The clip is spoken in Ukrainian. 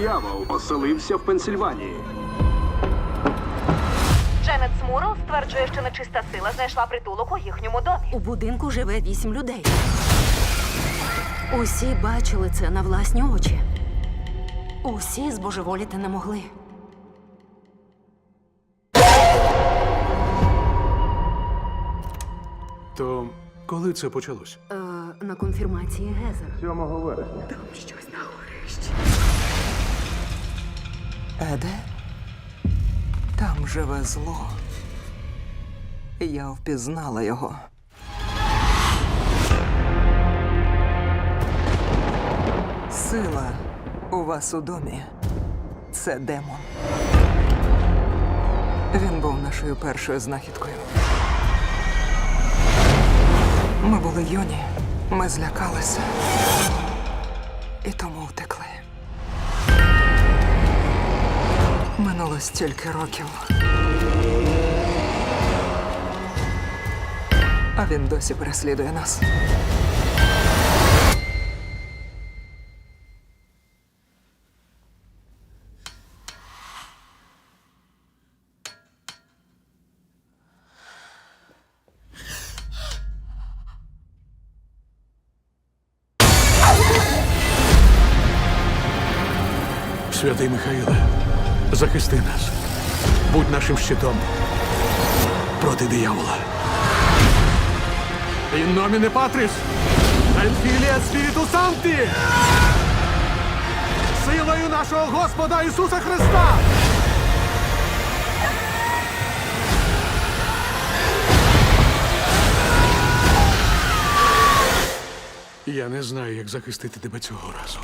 Диявол оселився в Пенсильванії. Дженет Смурл стверджує, що нечиста сила знайшла притулок у їхньому домі. У будинку живе вісім людей. Усі бачили це на власні очі. Усі збожеволіти не могли. То коли це почалось? Е, на конфірмації Гезер. 7 вересня. Еде? Там живе зло. Я впізнала його. Сила у вас у домі. Це демон. Він був нашою першою знахідкою. Ми були юні, ми злякалися. І тому втекли. Минуло стільки років. А він досі переслідує нас. Святий Михаїле, Захисти нас. Будь нашим щитом проти диявола. In nomine Patris, et Filii et Spiritus Sancti! Силою нашого Господа Ісуса Христа! Я не знаю, як захистити тебе цього разу.